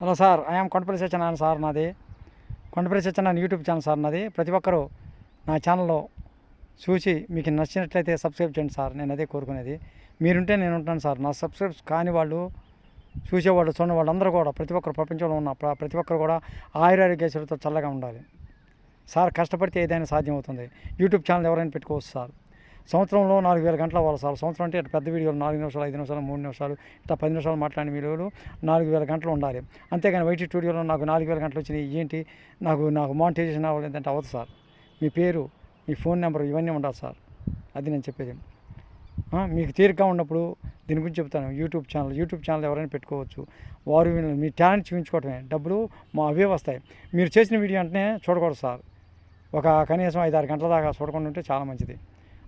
Hello sir I am Kondapalli Satyanarayana sir నాది. Kondapalli Satyanarayana YouTube channel sir నాది. ప్రతి ఒక్కరూ నా ఛానల్లో చూసి మీకు నచ్చినట్లయితే సబ్స్క్రైబ్ చేయండి సార్ నేను అదే కోరుకునేది. మీరుంటే నేను ఉంటాను సార్. నా సబ్స్క్రైబ్స్ కాని వాళ్ళు చూసేవాళ్ళు చూడని వాళ్ళు అందరూ కూడా ప్రతి ఒక్కరు ప్రపంచంలో ఉన్న ప్రతి ఒక్కరు కూడా ఆయురారోగ్యశ్వరితో చల్లగా ఉండాలి. సార్ కష్టపడితే ఏదైనా సాధ్యం అవుతుంది. యూట్యూబ్ ఛానల్ ఎవరైనా పెట్టుకోవచ్చు సార్. సంవత్సరంలో నాలుగు వేల గంటల అవ్వాలి సార్. సంవత్సరం అంటే ఇట్లా పెద్ద వీడియోలు నాలుగు నిమిషాలు ఐదు నిమిషాలు మూడు నిమిషాలు ఇట్లా పది నిమిషాలు మాట్లాడిన వీడియోలు నాలుగు వేల గంటలు ఉండాలి. అంతేగాని వైటీ స్టూడియోలో నాకు నాలుగు వేల గంటలు వచ్చినాయి. ఏంటి? నాకు నాకు మానిటైజేషన్ అవ్వాలి ఏంటంటే అవ్వదు సార్. మీ పేరు మీ ఫోన్ నెంబర్ ఇవన్నీ ఉండాలి సార్. అది నేను చెప్పేది. మీకు తీరిక ఉన్నప్పుడు దీని గురించి చెప్తాను. యూట్యూబ్ ఛానల్ యూట్యూబ్ ఛానల్ ఎవరైనా పెట్టుకోవచ్చు. వారు మీ టాలెంట్ చూపించుకోవటమే. డబ్బులు మా అవే వస్తాయి. మీరు చేసిన వీడియో అంటేనే చూడకూడదు సార్. ఒక కనీసం ఐదు ఆరు గంటల దాకా చూడకుండా ఉంటే చాలా మంచిది.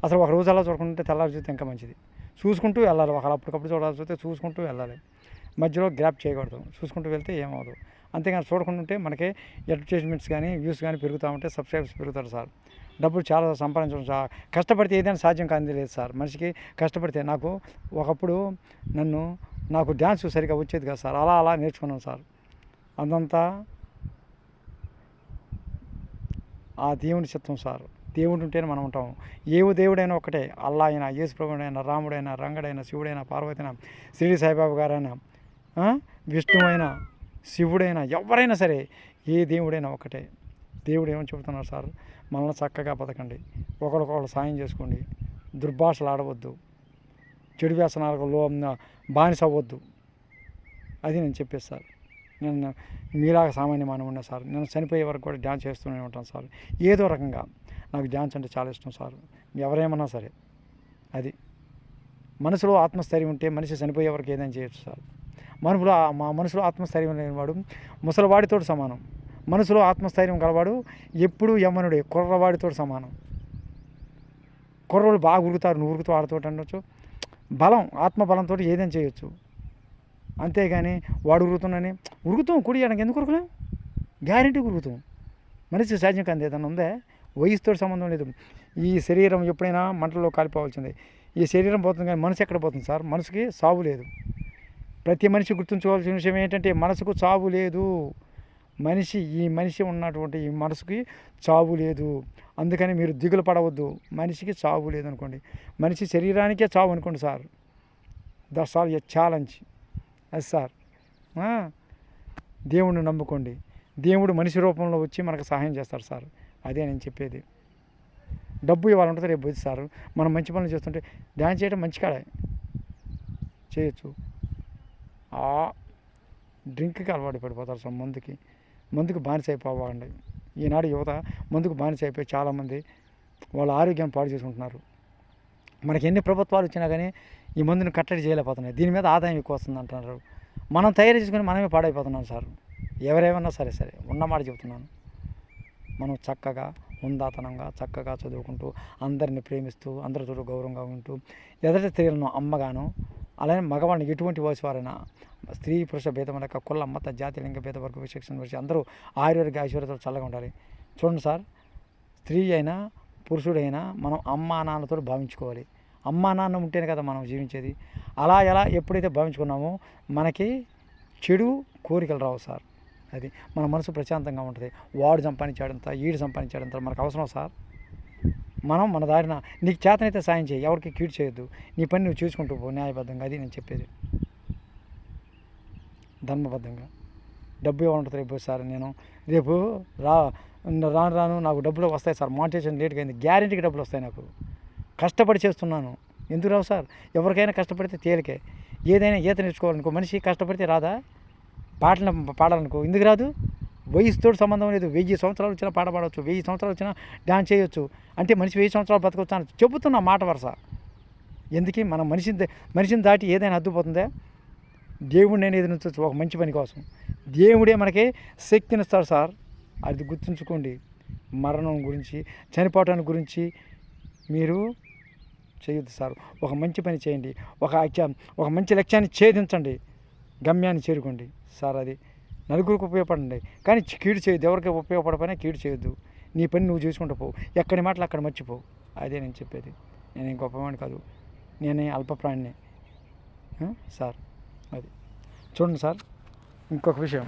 అసలు ఒక రోజు అలా చూడకుండా ఉంటే తెల్లారి చూస్తే ఇంకా మంచిది. చూసుకుంటూ వెళ్ళాలి. ఒకళ్ళు అప్పటికప్పుడు చూడాల్సి వస్తే చూసుకుంటూ వెళ్ళాలి. మధ్యలో గ్రాప్ చేయకూడదు. చూసుకుంటూ వెళ్తే ఏమవదు అంతేగాని చూడకుండా ఉంటే మనకి అడ్వర్టైజ్మెంట్స్ కానీ వ్యూస్ కానీ పెరుగుతూ ఉంటే సబ్స్క్రైబర్స్ పెరుగుతారు సార్. డబ్బులు చాలా సంపాదించడం సార్ కష్టపడితే ఏదైనా సాధ్యం కానిది లేదు సార్. మనిషికి కష్టపడితే నాకు ఒకప్పుడు నన్ను నాకు డ్యాన్స్ సరిగా వచ్చేది కదా సార్. అలా అలా నేర్చుకున్నాను సార్. అదంతా ఆ దేవుని చిత్తం సార్. దేవుడు ఉంటేనే మనం ఉంటాం ఏ దేవుడైనా ఒకటే అల్లా అయినా యేసు ప్రభుడైనా రాముడైనా రంగడైనా శివుడైనా పార్వతైనా షిరిడి సాయిబాబు గారైనా విష్ణువైనా శివుడైనా ఎవరైనా సరే ఏ దేవుడైనా ఒకటే దేవుడు ఏమని చెబుతున్నారు సార్? మనల్ని చక్కగా బతకండి. ఒకరికొకరు సాయం చేసుకోండి. దుర్భాషలు ఆడవద్దు. చెడు వ్యసనాలకు లో బానిస అవ్వద్దు. అది నేను చెప్పేది సార్. నేను మీలాగా సామాన్య మానవున్నా సార్. నేను చనిపోయే వరకు కూడా డ్యాన్స్ చేస్తూనే ఉంటాను సార్. ఏదో రకంగా. నాకు డ్యాన్స్ అంటే చాలా ఇష్టం సార్. ఎవరేమన్నా సరే. అది. మనసులో ఆత్మస్థైర్యం ఉంటే మనిషి చనిపోయే వరకు ఏదైనా చేయొచ్చు సార్. మనసులో మా మనసులో ఆత్మస్థైర్యం లేనివాడు ముసలివాడితో సమానం. మనసులో ఆత్మస్థైర్యం గలవాడు ఎప్పుడూ యమనుడే కుర్రవాడితో సమానం. కుర్రోళ్ళు బాగా ఉరుకుతారు నువ్వు ఉరుగుతూ ఆడుతూ అనొచ్చు. బలం ఆత్మబలంతో ఏదైనా చేయొచ్చు. అంతేగాని వాడు ఉరుగుతున్నాని ఉరుగుతాం కుడి ఎందుకు ఉరకలేం? గ్యారంటీ ఉరుగుతాం మనిషి సాధ్యం కానీ ఏదైనా ఉందే? వయసుతో సంబంధం లేదు. ఈ శరీరం ఎప్పుడైనా మంటల్లో కాలిపోవాల్సిందే. ఈ శరీరం పోతుంది కానీ మనసు ఎక్కడ పోతుంది సార్? మనసుకి సావు లేదు. ప్రతి మనిషి గుర్తుంచుకోవాల్సిన విషయం ఏంటంటే మనసుకు చావు లేదు. మనిషి ఈ మనిషి ఉన్నటువంటి ఈ మనసుకి చావు లేదు. అందుకని మీరు దిగులు పడవద్దు. మనిషికి చావు లేదు అనుకోండి మనిషి శరీరానికే చావు అనుకోండి sir. That's all a challenge. అది సార్. దేవుణ్ణి నమ్ముకోండి. దేవుడు మనిషి రూపంలో వచ్చి మనకు సహాయం చేస్తారు సార్. అదే నేను చెప్పేది. డబ్బు ఇవాళ ఉంటుంది రేపు పోతుంది సార్. మనం మంచి పనులు చేస్తుంటే డ్యాన్స్ చేయడం మంచి కాడే? చేయొచ్చు. డ్రింక్కి అలవాటు పడిపోతారు సార్ మందుకి. మందుకు బానిస అయిపోవాలండి. ఈనాడు యువత మందుకు బానిస అయిపోయి చాలామంది వాళ్ళ ఆరోగ్యం పాడు చేసుకుంటున్నారు. మనకి ఎన్ని ప్రభుత్వాలు వచ్చినా కానీ ఈ మందుని కట్టడి చేయలేకపోతున్నాయి. దీని మీద ఆదాయం ఎక్కువ వస్తుంది అంటున్నారు. మనం తయారు చేసుకుని మనమే పాడైపోతున్నాం సార్. ఎవరేమన్నా సరే సరే ఉన్నమాట చెబుతున్నాను. మనం చక్కగా ఉందాతనంగా చక్కగా చదువుకుంటూ అందరిని ప్రేమిస్తూ అందరితో గౌరవంగా ఉంటూ ఎదటి స్త్రీలను అమ్మగాను అలానే మగవాళ్ళని ఎటువంటి వయసు వారైనా స్త్రీ పురుష భేదం లేక కుల మత జాతి లింగ భేద వర్గ శిక్షణ వచ్చి అందరూ ఆయుర్వేద ఐశ్వర్యతో చల్లగా ఉండాలి. చూడండి సార్ స్త్రీ అయినా పురుషుడైనా మనం అమ్మా నాన్నతో భావించుకోవాలి. అమ్మా నాన్న ఉంటేనే కదా మనం జీవించేది. అలా ఎలా ఎప్పుడైతే భావించుకున్నామో మనకి చెడు కోరికలు రావు సార్. అది మన మనసు ప్రశాంతంగా ఉంటుంది. వాడు సంపాదించాడంత ఈడు సంపాదించాడంత మనకు అవసరం సార్? మనం మన దారిన నీకు చేతనైతే సాయం చేయి ఎవరికి కీడు చేయొద్దు. నీ పని నువ్వు చూసుకుంటూ పో న్యాయబద్ధంగా. అది నేను చెప్పేది. ధర్మబద్ధంగా. డబ్బు ఇవ్వాలంటుంది రేపు సార్ నేను? రేపు రా రాను రాను నాకు డబ్బులు వస్తాయి సార్. మానిటేషన్ లేట్గా అయింది. గ్యారెంటీకి డబ్బులు వస్తాయి నాకు. కష్టపడి చేస్తున్నాను. ఎందుకు రావు సార్? ఎవరికైనా కష్టపడితే తేలికే. ఏదైనా ఈత నేర్చుకోవాలనుకో మనిషి కష్టపడితే రాదా? పాటలు పాడాలనుకో. ఎందుకు రాదు? వయసుతో సంబంధం లేదు. వెయ్యి సంవత్సరాలు వచ్చినా పాట పాడవచ్చు వెయ్యి సంవత్సరాలు వచ్చినా డాన్స్ చేయొచ్చు. అంటే మనిషి వెయ్యి సంవత్సరాలు బతకవచ్చు అని చెబుతున్నా మాట వరుస. ఎందుకు? మన మనిషిని మనిషిని దాటి ఏదైనా అద్దుపోతుందా? దేవుడు నేను ఎదురించవచ్చు ఒక మంచి పని కోసం. దేవుడే మనకి శక్తినిస్తాడు సార్. అది గుర్తుంచుకోండి. మరణం గురించి చనిపోవటాన్ని గురించి మీరు చేయొద్దు సార్. ఒక మంచి పని చేయండి. ఒక ఒక మంచి లక్ష్యాన్ని ఛేదించండి. గమ్యాన్ని చేరుకోండి. సార్ అది నలుగురికి ఉపయోగపడండి. కానీ కీడు చేయొద్దు. ఎవరికి ఉపయోగపడపోయినా కీడు చేయొద్దు. నీ పని నువ్వు చేసుకుంటూ పో. ఎక్కడి మాటలు అక్కడ మర్చిపోవు అదే నేను చెప్పేది. నేను గొప్పవాడిని కాదు. నేనే అల్పప్రాణిని సార్ అది. చూడండి సార్ ఇంకొక విషయం.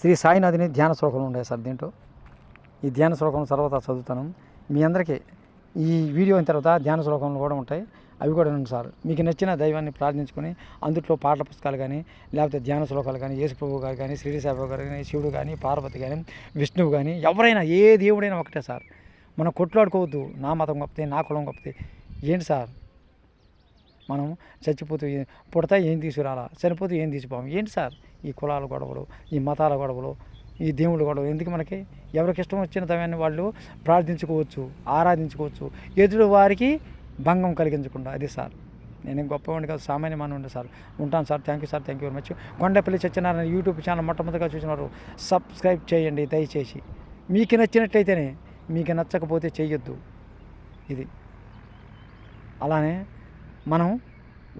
శ్రీ సాయినాథిని ధ్యాన శ్లోకంలో ఉండే సార్ దీంట్లో. ఈ ధ్యాన శ్లోకం తర్వాత చదువుతాను. మీ అందరికీ ఈ వీడియో అయిన తర్వాత ధ్యాన శ్లోకంలో కూడా ఉంటాయి. అవి కూడా ఉంది సార్. మీకు నచ్చిన దైవాన్ని ప్రార్థించుకొని అందులో పాటల పుస్తకాలు కానీ లేకపోతే ధ్యాన శ్లోకాలు కానీ యేసుప్రభు గారు కానీ శ్రీ గారు కానీ శివుడు కానీ పార్వతి కానీ విష్ణువు కానీ ఎవరైనా ఏ దేవుడైనా ఒకటే సార్. మనం కొట్లాడుకోవద్దు. నా మతం గొప్పతే నా కులం గొప్పతే ఏంటి సార్? మనం చచ్చిపోతూ పుడతా ఏం తీసుకురాలా? చనిపోతే ఏం తీసిపోం ఏంటి సార్? ఈ కులాల గొడవలు ఈ మతాల గొడవలు ఈ దేవుడు గొడవలు ఎందుకు మనకి? ఎవరికి ఇష్టం వచ్చిన తమని వాళ్ళు ప్రార్థించుకోవచ్చు ఆరాధించుకోవచ్చు. ఎదురు వారికి భంగం కలిగించకుండా అది సార్. నేను గొప్పవాడిని కాదు సామాన్య మానవుడిని సార్. ఉంటాను sir thank you sir thank you very much. Kondapalli Satyanarayana YouTube channel మొట్టమొదటిగా చూసినారు సబ్స్క్రైబ్ చేయండి దయచేసి. మీకు నచ్చినట్టయితేనే మీకు నచ్చకపోతే చేయొద్దు ఇది. అలానే మనం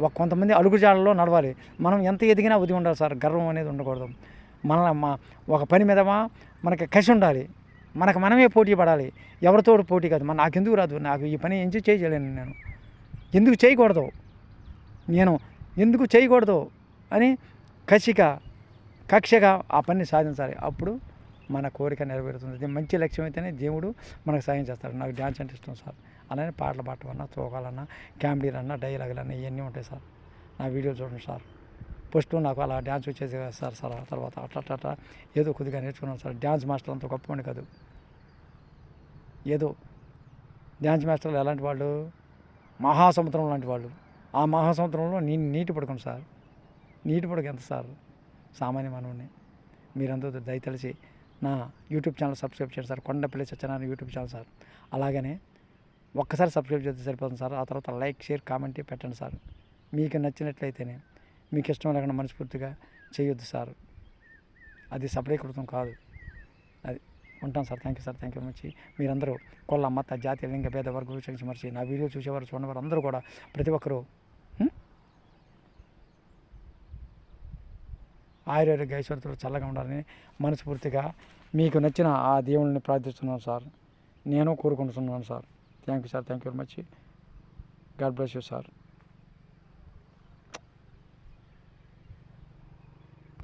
ఒక కొంతమంది అడుగుజాడల్లో నడవాలి. మనం ఎంత ఎదిగినా ఉది ఉండాలి సార్ గర్వం అనేది ఉండకూడదు. మన మా ఒక పని మీద మా- మనకి కసి ఉండాలి. మనకు మనమే పోటీ పడాలి. ఎవరితోడు పోటీ కాదు. మన నాకెందుకు రాదు? నాకు ఈ పని ఎందుకు చేయలేను నేను? ఎందుకు చేయకూడదు? నేను ఎందుకు చేయకూడదు? అని కసిక కక్షగా ఆ పని సాధించాలి. అప్పుడు మన కోరిక నెరవేరుతుంది. మంచి లక్ష్యం అయితేనే దేవుడు మనకు సాయం చేస్తాడు. నాకు డ్యాన్స్ అంటే ఇష్టం సార్. అలానే పాటలు పాడటమన్నా తోకాలన్నా కామెడీలన్నా డైలాగులన్నా ఇవన్నీ ఉంటాయి సార్. నా వీడియో చూడండి సార్. ఫస్ట్ నాకు అలా డ్యాన్స్ వచ్చేది కదా సార్ సార్ తర్వాత అట్లా అట్లా అట్లా ఏదో కొద్దిగా నేర్చుకున్నాను సార్. డ్యాన్స్ మాస్టర్ అంత గొప్పవాడిని కాదు. ఏదో డ్యాన్స్ మాస్టర్లు ఎలాంటి వాళ్ళు? మహాసముద్రం లాంటి వాళ్ళు. ఆ మహాసముద్రంలో నీ నీటి పడుకోండి సార్. నీటి పడక ఎంత సార్? సామాన్య మనవుని మీరందరూ దయతలిసి నా యూట్యూబ్ ఛానల్ సబ్స్క్రైబ్ చేయండి sir. Kondapalli Satyanarayana YouTube channel sir. అలాగనే ఒక్కసారి సబ్స్క్రైబ్ చేస్తే సరిపోతుంది సార్. ఆ తర్వాత లైక్ షేర్ కామెంట్ పెట్టండి సార్. మీకు నచ్చినట్లయితేనే మీకు ఇష్టం లేకుండా మనస్ఫూర్తిగా చేయొద్దు సార్. అది సపరీకృతం కాదు. అది ఉంటాం sir. Thank you sir. Thank you much. మీరందరూ కొల్ల మత జాతి లింగ భేద వర్గ విషయం మర్చి నా వీడియో చూసేవారు చూడవారు అందరూ కూడా ప్రతి ఒక్కరూ ఆయుర్వేదిక ఐశ్వర్యతో చల్లగా ఉండాలని మనస్ఫూర్తిగా మీకు నచ్చిన ఆ దేవుళ్ళని ప్రార్థిస్తున్నాను సార్. నేను కోరుకుంటున్నాను sir. Thank you sir. Thank you very much. God bless you sir.